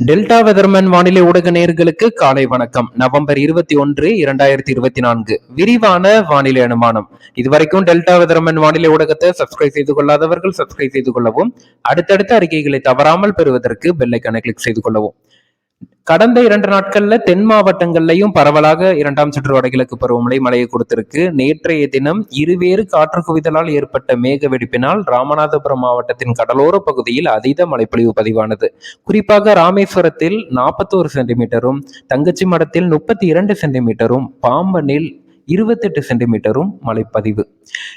Delta weatherman வானிலை ஊடக நேர்களுக்கு காலை வணக்கம். நவம்பர் இருபத்தி ஒன்று இரண்டாயிரத்தி இருபத்தி நான்கு. விரிவான வானிலை அனுமானம். இதுவரைக்கும் டெல்டா வெதர்மன் வானிலை ஊடகத்தை சப்ஸ்கிரைப் செய்து கொள்ளாதவர்கள் சப்ஸ்கிரைப் செய்து கொள்ளவும் அடுத்தடுத்த அறிக்கைகளை தவறாமல் பெறுவதற்கு பெல்லைக்கான கிளிக் செய்து கொள்ளவும். கடந்த இரண்டு நாட்கள்ல தென் மாவட்டங்கள்லயும் பரவலாக இரண்டாம் சுற்று வடகிழக்கு பருவமழை மழையை கொடுத்திருக்கு. நேற்றைய தினம் இருவேறு காற்று குவிதலால் ஏற்பட்ட மேக வெடிப்பினால் ராமநாதபுரம் மாவட்டத்தின் கடலோர பகுதியில் அதீத மழைப்பொழிவு பதிவானது. குறிப்பாக ராமேஸ்வரத்தில் நாற்பத்தோரு சென்டிமீட்டரும் தங்கச்சி மடத்தில் முப்பத்தி இரண்டு சென்டிமீட்டரும் பாம்பனில் இருபத்தெட்டு சென்டிமீட்டரும் மழைப்பதிவு.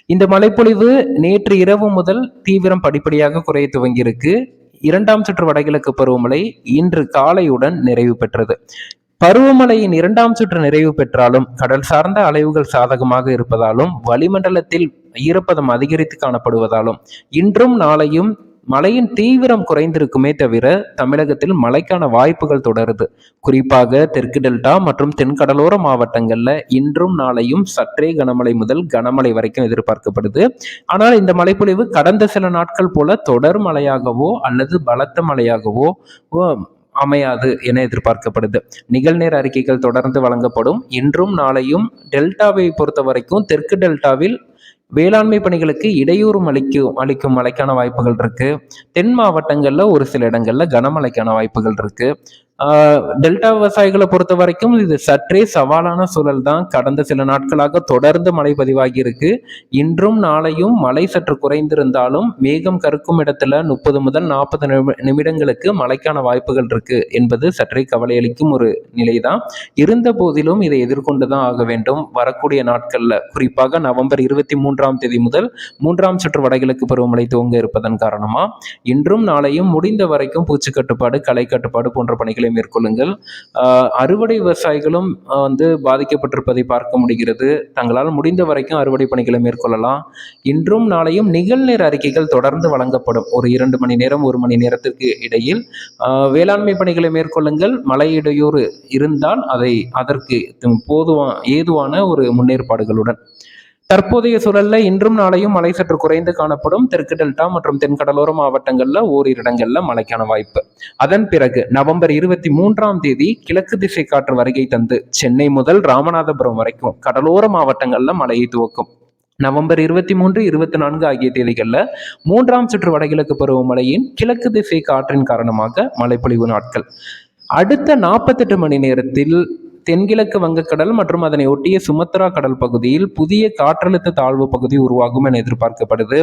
இந்த மழைப்பொழிவு நேற்று இரவு முதல் தீவிரம் படிப்படியாக குறைய துவங்கியிருக்கு. இரண்டாம் சுற்று வடகிழக்கு பருவமழை இன்று காலையுடன் நிறைவு பெற்றது. பருவமழையின் இரண்டாம் சுற்று நிறைவு பெற்றாலும் கடல் சார்ந்த அலைவுகள் சாதகமாக இருப்பதாலும் வளிமண்டலத்தில் ஈரப்பதம் அதிகரித்து காணப்படுவதாலும் இன்றும் நாளையும் மழையின் தீவிரம் குறைந்திருக்குமே தவிர தமிழகத்தில் மழைக்கான வாய்ப்புகள் தொடருது. குறிப்பாக தெற்கு டெல்டா மற்றும் தென்கடலோர மாவட்டங்கள்ல இன்றும் நாளையும் சற்றே கனமழை முதல் கனமழை வரைக்கும் எதிர்பார்க்கப்படுது. ஆனால் இந்த மழைப்பொழிவு கடந்த சில நாட்கள் போல தொடர் மழையாகவோ அல்லது பலத்த மழையாகவோ அமையாது என எதிர்பார்க்கப்படுது. நிகழ்நேர அறிக்கைகள் தொடர்ந்து வழங்கப்படும். இன்றும் நாளையும் டெல்டாவை பொறுத்த வரைக்கும் தெற்கு டெல்டாவில் வேளாண்மை பணிகளுக்கு இடையூறும் அளிக்கும் அளிக்கும் மழைக்கான வாய்ப்புகள் இருக்கு. தென் மாவட்டங்கள்ல ஒரு சில இடங்கள்ல கனமழைக்கான வாய்ப்புகள் இருக்கு. டெல்டா விவசாயிகளை பொறுத்த வரைக்கும் இது சற்றே சவாலான சூழல் தான் கடந்த சில நாட்களாக தொடர்ந்து மழை பதிவாகி இருக்கு இன்றும் நாளையும் மழை சற்று குறைந்திருந்தாலும் மேகம் கருக்கும் இடத்துல முப்பது முதல் நாற்பது நிமிடங்களுக்கு மழைக்கான வாய்ப்புகள் இருக்கு என்பது சற்றே கவலையளிக்கும் ஒரு நிலைதான். இருந்த போதிலும் இதை எதிர்கொண்டு தான் ஆக வேண்டும். வரக்கூடிய நாட்கள்ல குறிப்பாக நவம்பர் இருபத்தி மூன்றாம் தேதி முதல் மூன்றாம் சுற்று வடகிழக்கு பருவமழை துவங்க இருப்பதன் காரணமா இன்றும் நாளையும் முடிந்த வரைக்கும் பூச்சி கட்டுப்பாடு களை கட்டுப்பாடு போன்ற பணிகளை நடவடிக்கைகளை மேற்கொள்ளுங்கள். அறுவடை விவசாயிகளும் வந்து பாதிக்கப்பட்டிருப்பதை பார்க்க முடிகிறது. தங்களால் முடிந்த வரைக்கும் அறுவடை பணிகளை மேற்கொள்ளலாம். இன்றும் நாளையும் நிகழ்நேர அறிக்கைகள் தொடர்ந்து வழங்கப்படும். ஒரு இரண்டு மணி நேரம் ஒரு மணி நேரத்திற்கு இடையில். வேளாண்மை பணிகளை மேற்கொள்ளுங்கள். மழை இடையூறு இருந்தால் அதை அதற்கு போதுவா ஏதுவான ஒரு முன்னேற்பாடுகளுடன். தற்போதைய சூழல்ல இன்றும் நாளையும் மழை சற்று குறைந்து காணப்படும். தெற்கு டெல்டா மற்றும் தென்கடலோர மாவட்டங்கள்ல ஓரிரு இடங்கள்ல மழைக்கான வாய்ப்பு. அதன் பிறகு நவம்பர் இருபத்தி மூன்றாம் தேதி கிழக்கு திசை காற்று வருகை தந்து சென்னை முதல் ராமநாதபுரம் வரைக்கும் கடலோர மாவட்டங்கள்ல மழையை துவக்கும். நவம்பர் இருபத்தி மூன்று இருபத்தி நான்கு ஆகிய தேதிகளில் மூன்றாம் சுற்று வடகிழக்கு பருவமழையின் கிழக்கு திசை காற்றின் காரணமாக மழைப்பொழிவு நாட்கள். அடுத்த நாற்பத்தெட்டு மணி நேரத்தில் தென்கிழக்கு வங்கக்கடல் மற்றும் அதனை ஒட்டிய சுமத்ரா கடல் பகுதியில் புதிய காற்றழுத்த தாழ்வு பகுதி உருவாகும் என எதிர்பார்க்கப்படுது.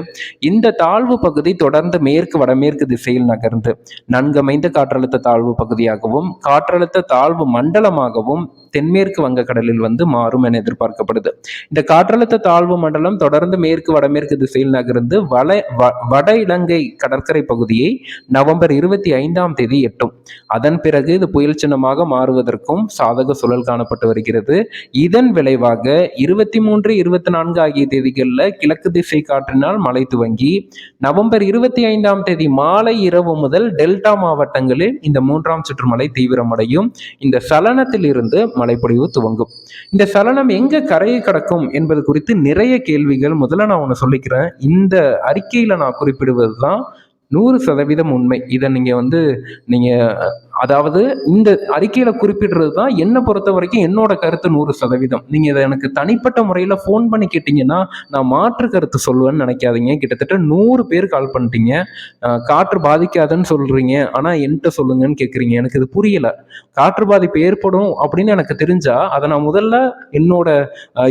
இந்த தாழ்வு பகுதி தொடர்ந்து மேற்கு வடமேற்கு திசையில் நகர்ந்து நன்கமைந்த காற்றழுத்த தாழ்வு பகுதியாகவும் காற்றழுத்த தாழ்வு மண்டலமாகவும் தென்மேற்கு வங்கக்கடலில் வந்து மாறும் என எதிர்பார்க்கப்படுது. இந்த காற்றழுத்த தாழ்வு மண்டலம் தொடர்ந்து மேற்கு வடமேற்கு திசையில் நகர்ந்து வட வட இலங்கை கடற்கரை பகுதியை நவம்பர் இருபத்தி ஐந்தாம் தேதி எட்டும். அதன் பிறகு இது புயல் சின்னமாக மாறுவதற்கும் சாதக சுழல் காணப்பட்டு வருகிறது. இதன் விளைவாக இருபத்தி மூன்று இருபத்தி நான்கு ஆகிய தேதிகளில் கிழக்கு திசை காற்றினால் மழை துவங்கி நவம்பர் இருபத்தி ஐந்தாம் தேதி மாலை இரவு முதல் டெல்டா மாவட்டங்களில் இந்த மூன்றாம் சுற்று மழை தீவிரமடையும் இந்த சலனத்தில் இருந்து மழைப்பொழிவு துவங்கும். இந்த சலனம் எங்க கரையை கடக்கும் என்பது குறித்து நிறைய கேள்விகள். முதல்ல நான் ஒன்று சொல்லிக்கிறேன். இந்த அறிக்கையில நான் குறிப்பிடுவது தான் நூறு சதவீதம் உண்மை. இதை நீங்க வந்து நீங்க அதாவது இந்த அறிக்கையில குறிப்பிடுறது தான் என்னை பொறுத்த வரைக்கும் என்னோட கருத்து நூறு சதவீதம். நீங்க இதை எனக்கு தனிப்பட்ட முறையில ஃபோன் பண்ணி கேட்டீங்கன்னா நான் மாற்று கருத்து சொல்லுவேன்னு நினைக்காதீங்க. கிட்டத்தட்ட நூறு பேர் கால் பண்ணிட்டீங்க. காற்று பாதிக்காதுன்னு சொல்றீங்க. ஆனா என்கிட்ட சொல்லுங்கன்னு கேட்குறீங்க எனக்கு இது புரியல. காற்று பாதிப்பு ஏற்படும் அப்படின்னு எனக்கு தெரிஞ்சா அதை நான் முதல்ல என்னோட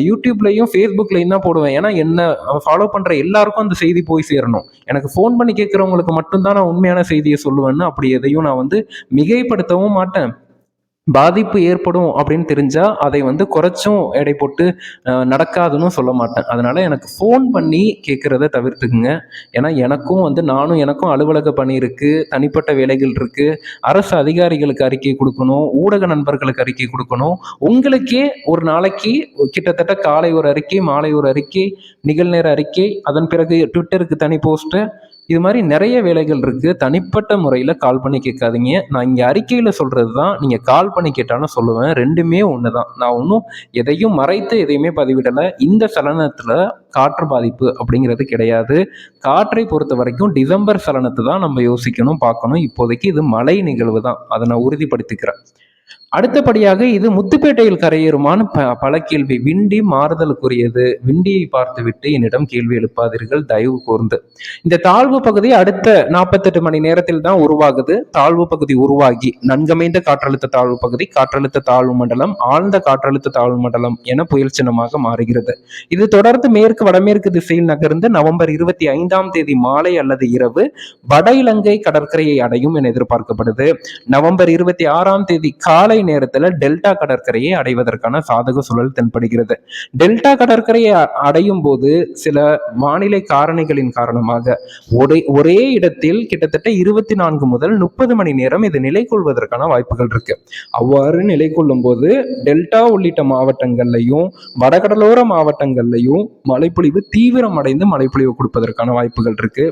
யூடியூப்லையும் ஃபேஸ்புக்லையும் தான் போடுவேன். ஏன்னா என்ன ஃபாலோ பண்ற எல்லாருக்கும் அந்த செய்தி போய் சேரணும். எனக்கு ஃபோன் பண்ணி கேட்குறவங்களுக்கு மட்டும்தான் நான் உண்மையான செய்தியை சொல்லுவேன்னு அப்படி எதையும் நான் வந்து மிக மிகைப்படுத்தவும் மாட்டேன். பாதிப்பு ஏற்படும் அப்படின்னு தெரிஞ்சா அதை வந்து குறைச்சும் எடை போட்டு நடக்காதுன்னு சொல்ல மாட்டேன். அதனால எனக்கு ஃபோன் பண்ணி கேட்கறத தவிர்த்துக்குங்க. ஏன்னா எனக்கும் வந்து நானும் எனக்கும் அலுவலக பணி இருக்கு தனிப்பட்ட வேலைகள் இருக்கு. அரசு அதிகாரிகளுக்கு அறிக்கை கொடுக்கணும் ஊடக நண்பர்களுக்கு அறிக்கை கொடுக்கணும். உங்களுக்கே ஒரு நாளைக்கு கிட்டத்தட்ட காலை ஒரு அறிக்கை மாலை ஒரு அறிக்கை நிகழ்நேர அறிக்கை அதன் பிறகு ட்விட்டருக்கு தனி போஸ்ட்டு இது மாதிரி நிறைய வேலைகள் இருக்கு. தனிப்பட்ட முறையில் கால் பண்ணி கேட்காதீங்க. நான் இங்கே அறிக்கையில் சொல்றது தான் நீங்கள் கால் பண்ணி கேட்டாலும் சொல்லுவேன். ரெண்டுமே ஒன்று தான் நான் ஒன்றும் எதையும் மறைத்து எதையுமே பதிவிடலை. இந்த சலனத்தில் காற்று பாதிப்பு அப்படிங்கிறது கிடையாது. காற்றை பொறுத்த வரைக்கும் டிசம்பர் சலனத்தை தான் நம்ம யோசிக்கணும் பார்க்கணும். இப்போதைக்கு இது மழை நிகழ்வு தான் அதை நான் உறுதிப்படுத்திக்கிறேன். அடுத்தபடியாக இது முத்துப்பேட்டையில் கரையேறுமான ப பல கேள்வி. விண்டி மாறுதலுக்குரியது. விண்டியை பார்த்துவிட்டு என்னிடம் கேள்வி எழுப்பாதீர்கள். தயவு கூர்ந்து. இந்த தாழ்வு பகுதி அடுத்த நாற்பத்தெட்டு மணி நேரத்தில் தான் உருவாகுது. தாழ்வு பகுதி உருவாகி நன்கமைந்த காற்றழுத்த தாழ்வு பகுதி காற்றழுத்த தாழ்வு மண்டலம் ஆழ்ந்த காற்றழுத்த தாழ்வு மண்டலம் என புயல் சின்னமாக மாறுகிறது. இது தொடர்ந்து மேற்கு வடமேற்கு திசையில் நகர்ந்து நவம்பர் இருபத்தி ஐந்தாம் தேதி மாலை அல்லது இரவு வட இலங்கை கடற்கரையை அடையும் என எதிர்பார்க்கப்படுது. நவம்பர் இருபத்தி ஆறாம் தேதி காலை நேரத்துல டெல்டா கடற்கரையை அடைவதற்கான சாதக சூழல் தென்படுகிறது. டெல்டா கடற்கரையை அடையும் போது சில வானிலை காரணிகளின் காரணமாக ஒரே ஒரே இடத்தில் கிட்டத்தட்ட இருபத்தி நான்கு முதல் முப்பது மணி நேரம் இது நிலை கொள்வதற்கான வாய்ப்புகள் இருக்கு. அவ்வாறு நிலை கொள்ளும் போது டெல்டா உள்ளிட்ட மாவட்டங்கள்லையும் வடகடலோர மாவட்டங்கள்லையும் மழைப்பொழிவு தீவிரம் அடைந்து மழைப்பொழிவு கொடுப்பதற்கான வாய்ப்புகள் இருக்கு.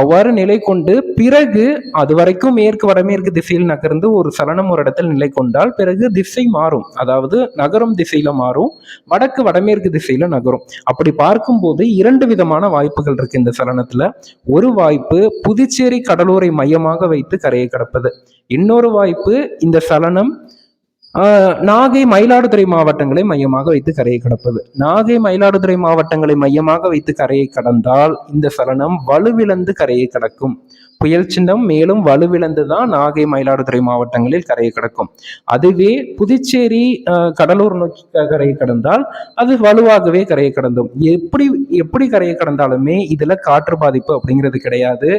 அவ்வாறு நிலை கொண்டு பிறகு அது வரைக்கும் மேற்கு வடமேற்கு திசையில் நகர்ந்து ஒரு சலனம் ஒரு இடத்தில் நிலை கொண்டால் பிறகு திசை மாறும். அதாவது நகரம் திசையில மாறும். வடக்கு வடமேற்கு திசையில நகரும். அப்படி பார்க்கும்போது இரண்டு விதமான வாய்ப்புகள் இருக்கு இந்த சலனத்துல. ஒரு வாய்ப்பு புதுச்சேரி கடலூரை மையமாக வைத்து கரையை கடப்பது. இன்னொரு வாய்ப்பு இந்த சலனம் நாகை மயிலாடுதுறை மாவட்டங்களை மையமாக வைத்து கரையை கடப்பது. நாகை மயிலாடுதுறை மாவட்டங்களை மையமாக வைத்து கரையை கடந்தால் இந்த சலனம் வலுவிழந்து கரையை கடக்கும். புயல் சின்னம் மேலும் வலுவிழந்து தான் நாகை மயிலாடுதுறை மாவட்டங்களில் கரையை கடக்கும். அதுவே புதுச்சேரி கடலூர் நோக்கி கரையை கடந்தால் அது வலுவாகவே கரையை கடந்தும். எப்படி எப்படி கரையை கடந்தாலுமே இதுல காற்று பாதிப்பு அப்படிங்கிறது கிடையாது.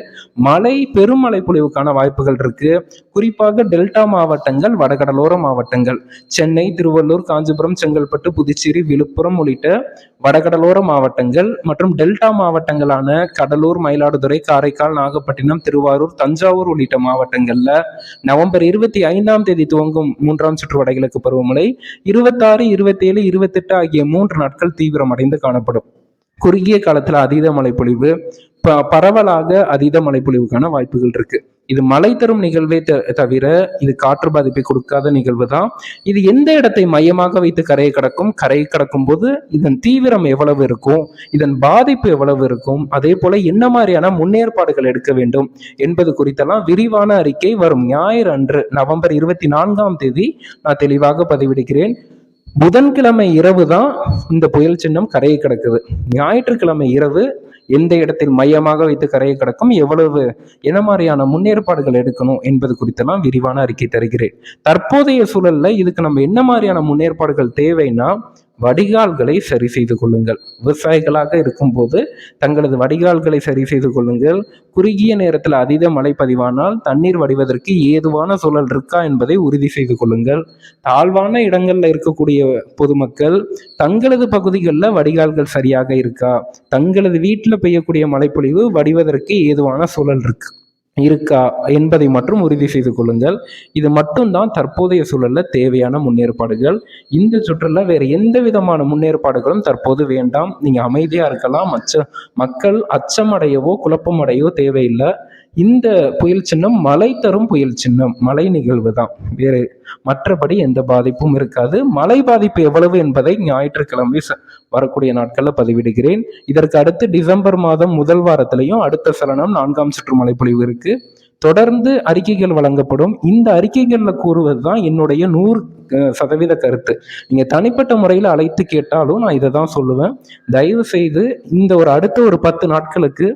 மழை பெருமழை பொழிவுக்கான வாய்ப்புகள் இருக்கு. குறிப்பாக டெல்டா மாவட்டங்கள் வடகடலோர மாவட்டங்கள். சென்னை திருவள்ளூர் காஞ்சிபுரம் செங்கல்பட்டு புதுச்சேரி விழுப்புரம் உள்ளிட்ட வடகடலோர மாவட்டங்கள் மற்றும் டெல்டா மாவட்டங்களான கடலூர் மயிலாடுதுறை காரைக்கால் நாகப்பட்டினம் திருவாரூர் தஞ்சாவூர் உள்ளிட்ட மாவட்டங்கள்ல நவம்பர் இருபத்தி ஐந்தாம் தேதி துவங்கும் மூன்றாம் சுற்று வடகிழக்கு பருவமழை இருபத்தாறு இருபத்தி ஏழு இருபத்தெட்டு ஆகிய மூன்று நாட்கள் தீவிரமடைந்து காணப்படும். குறுகிய காலத்துல அதீத மழைப்பொழிவு பரவலாக அதீத மழைப்பொழிவுக்கான வாய்ப்புகள் இருக்கு. இது மழை தரும் நிகழ்வே தவிர இது காற்று பாதிப்பை கொடுக்காத நிகழ்வு தான் இது எந்த இடத்தை மையமாக வைத்து கரையை கடக்கும்? கரையை கடக்கும் போது இதன் தீவிரம் எவ்வளவு இருக்கும்? இதன் பாதிப்பு எவ்வளவு இருக்கும்? அதே போல என்ன மாதிரியான முன்னேற்பாடுகள் எடுக்க வேண்டும் என்பது குறித்தெல்லாம் விரிவான அறிக்கை வரும் ஞாயிறு அன்று நவம்பர் இருபத்தி நான்காம் தேதி நான் தெளிவாக பதிவிடுகிறேன். புதன்கிழமை இரவு தான் இந்த புயல் சின்னம் கரையை கிடக்குது. ஞாயிற்றுக்கிழமை இரவு எந்த இடத்தில் மையமாக வைத்து கரையை கடக்கும் எவ்வளவு என்ன மாதிரியான முன்னேற்பாடுகள் எடுக்கணும் என்பது குறித்தெல்லாம் விரிவான அறிக்கை தருகிறேன். தற்போதைய சூழல்ல இதுக்கு நம்ம என்ன மாதிரியான முன்னேற்பாடுகள் தேவைன்னா வடிகால்களை சரி செய்து கொள்ளுங்கள். விவசாயிகளாக இருக்கும்போது தங்களது வடிகால்களை சரி செய்து கொள்ளுங்கள். குறுகிய நேரத்தில் அதீத மழை பதிவானால் தண்ணீர் வடிவதற்கு ஏதுவான சூழல் இருக்கா என்பதை உறுதி செய்து கொள்ளுங்கள். தாழ்வான இடங்களில் இருக்கக்கூடிய பொதுமக்கள் தங்களது பகுதிகளில் வடிகால்கள் சரியாக இருக்கா? தங்களது வீட்டில் பெய்யக்கூடிய மழைப்பொழிவு வடிவதற்கு ஏதுவான சூழல் இருக்கு. இருக்கா என்பதை மட்டும் உறுதி செய்து கொள்ளுங்கள். இது மட்டும்தான் தற்போதைய சூழலில் தேவையான முன்னேற்பாடுகள். இந்த சுற்றுல வேறு எந்த விதமான முன்னேற்பாடுகளும் தற்போது வேண்டாம். நீங்கள் அமைதியாக இருக்கலாம். அச்ச மக்கள் அச்சமடையவோ குழப்பமடையவோ தேவையில்லை. இந்த புயல் சின்னம் மழை தரும் புயல் சின்னம். மழை நிகழ்வு தான். வேறு மற்றபடி எந்த பாதிப்பும் இருக்காது. மழை பாதிப்பு எவ்வளவு என்பதை ஞாயிற்றுக்கிழமை வரக்கூடிய நாட்களில் பதிவிடுகிறேன். இதற்கு அடுத்து டிசம்பர் மாதம் முதல் வாரத்திலையும் அடுத்த சலனம் நான்காம் சுற்று மழைப்பொழிவு இருக்கு. தொடர்ந்து அறிக்கைகள் வழங்கப்படும். இந்த அறிக்கைகளில் கூறுவது தான் என்னுடைய நூறு சதவீத கருத்து. நீங்கள் தனிப்பட்ட முறையில் அழைத்து கேட்டாலும் நான் இதை தான் சொல்லுவேன். தயவு செய்து இந்த ஒரு அடுத்த ஒரு பத்து நாட்களுக்கு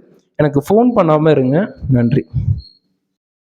எனக்கு ஃபோன் பண்ணாமல் இருங்க. நன்றி.